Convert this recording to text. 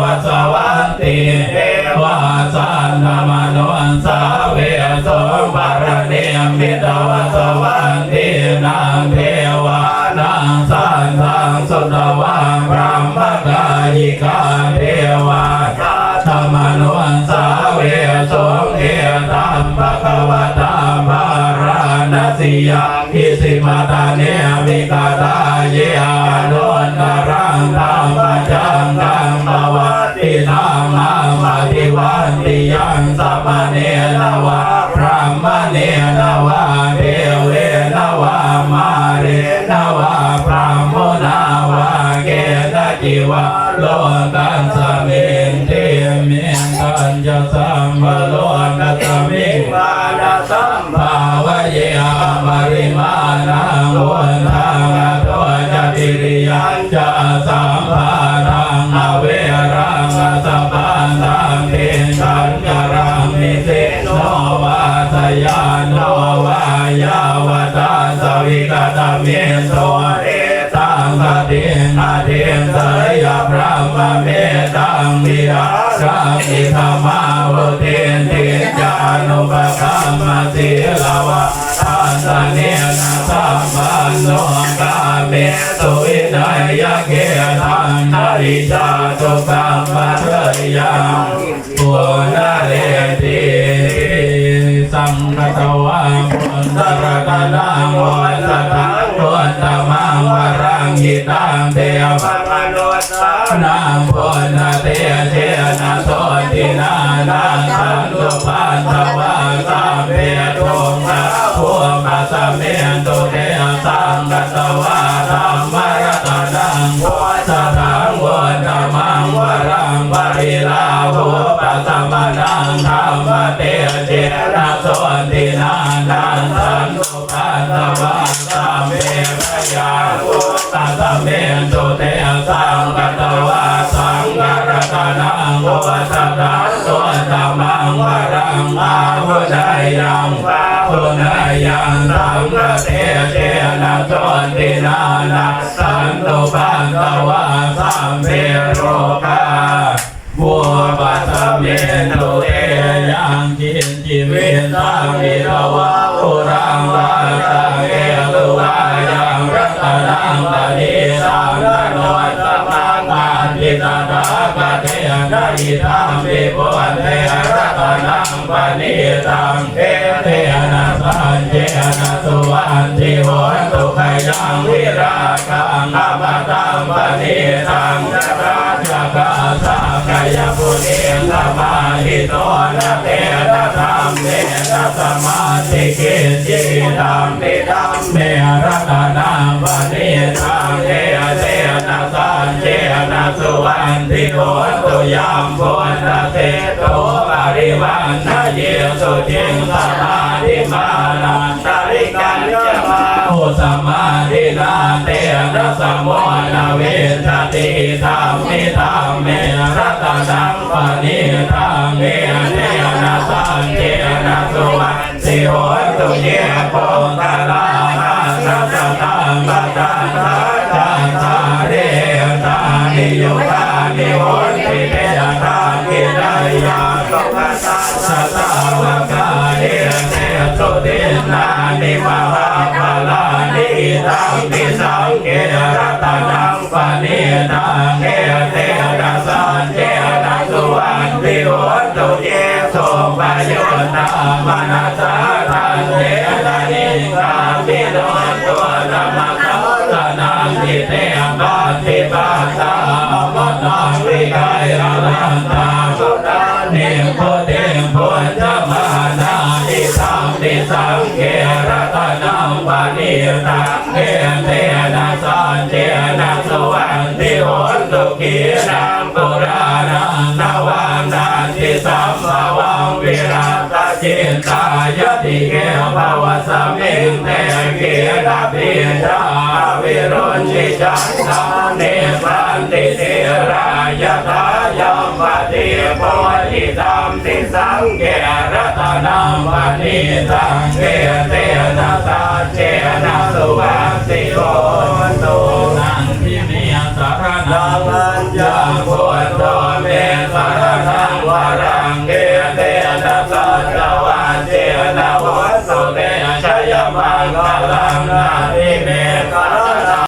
วสวันติเทวาสันธมโนสาเวสปรเนมิตวสวันตินาเทวานังสันทังสุตวาพระมกายิกาเทวาธรรมโนสาเวสงเอตัมปะคะวะตามาราณสียาอิสิมาตาเนมิกาตาเยอานุนตรังธรรมจังกัง ยังสัมมาเนนวะพระมเนนวะเทเวนวะมาเรนวะพระโมนาวะเกตจิวะโลกันสมินเทเมกันจะสัม เมโสเอตังกตินาเทสยพระมเมตังวิราชังอิธรรมาวุเทนเทจานุปคัมมสิลาวะทานสเนนะสัมปันโนกาเมสุวินัยะเกทังนาริจาตุกัมมะเทยังปุณเรติสังฆตวาปุณตระกนังวัน หิตังเทวปะมโนสานางพุทธเตเชนะโสตินานาสันตุปันตวาสัมเพตุงะภูมิสัมเมตุเตสังกัตวาธรรมรตนังพุทธทังวุฒมังวรังปริลาภูปัสสมนังธรรมเตเชนะโสตินานาสันตุปันตวาสัมเพพ ยาภูปัสสมเมตุเตสังกตวาสังฆรัตนังโอสัตตะโสตมังวรังอาหุนายยังหุนายยังสังฆเทเทนะโสตินานาสันตุปันตวาสัมเพโรกาบัวปัสเมตุเตยังกินจิเวิตังวิรวะปุรังวา นะอิทังวิปุณเทรัตนังปณิตังเอเทนะสันเจนะสุวันติโหตุขยังวิราคังอมตังปณิตังนะราชกาสากายปุเรนธมาหิโตนะเตนะธรรมเมนะสมาธิกิจิตังติตัมเมรัตนังปณิตัง สุวันติโหตุยามโพุทธเทโตปริวันนะเยสุจิงสมาธิมานันตริกันจะมาโอสมาธินาเตนะสมโมนาเวชติธรรมิธรรมเมรัตนังปณิทังเอเทนะสันเจนะสุวันติโหตุเยโพ มนัสสะทันเตตานิกาปิโนตัวธรรมกัสสนังทิเตปัตติปัสสะมะตังวิกายรันตาสุตานิโคเตโพธมานาอิสังติสังเกรัตนังปานิตังเกเตนะสันเจนะสวันติโหตุกีนังปุรานัง นตายติเกภวสมิงเตเกระพิจาวิรุณิจันตาเนสันติเทรายตายมปฏิปวติสังเกรัตนังปณิสังเกเตนะตาเจนะสุภา